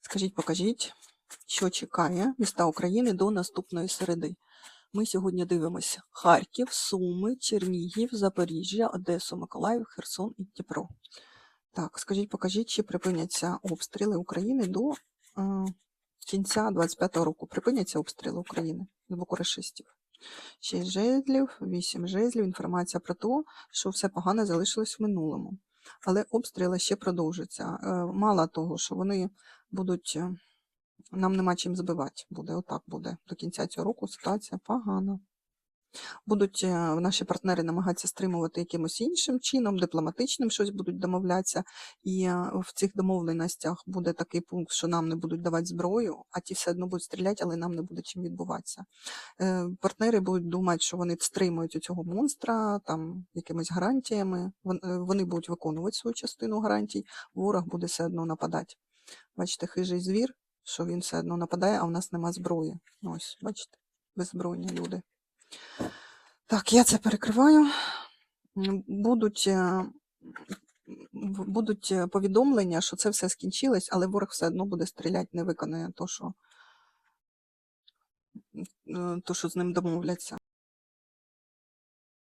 Скажіть, покажіть, що чекає міста України до наступної середи. Ми сьогодні дивимося Харків, Суми, Чернігів, Запоріжжя, Одесу, Миколаїв, Херсон і Дніпро. Так, скажіть, покажіть, чи припиняться обстріли України до е, кінця 25-го року. Припиняться обстріли України з боку рашистів. 6 жезлів, 8 жезлів. Інформація про те, що все погане залишилось в минулому. Але обстріли ще продовжаться. Е, Мало того, що вони будуть. е, Нам нема чим збивати. Буде отак буде. До кінця цього року ситуація погана. Будуть е, наші партнери намагатися стримувати якимось іншим чином, дипломатичним щось будуть домовлятися. І е, в цих домовленостях буде такий пункт, що нам не будуть давати зброю, а ті все одно будуть стріляти, але нам не буде чим відбуватися. Е, Партнери будуть думати, що вони стримують у цього монстра там якимись гарантіями. Вони будуть виконувати свою частину гарантій, ворог буде все одно нападати. Бачите, хижий звір, що він все одно нападає, а в нас нема зброї. Ось, бачите, беззбройні люди. Так, я це перекриваю. Будуть, е, будуть е, повідомлення, що це все скінчилось, але ворог все одно буде стріляти, не виконає то, що, е, то, що з ним домовляться.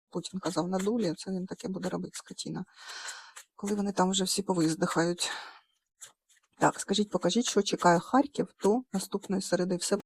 Путін казав на дулі, це він таке буде робити, скотіна. Коли вони там вже всі повиздихають. Так, скажіть, покажіть, що чекає Харків до наступної середи. Все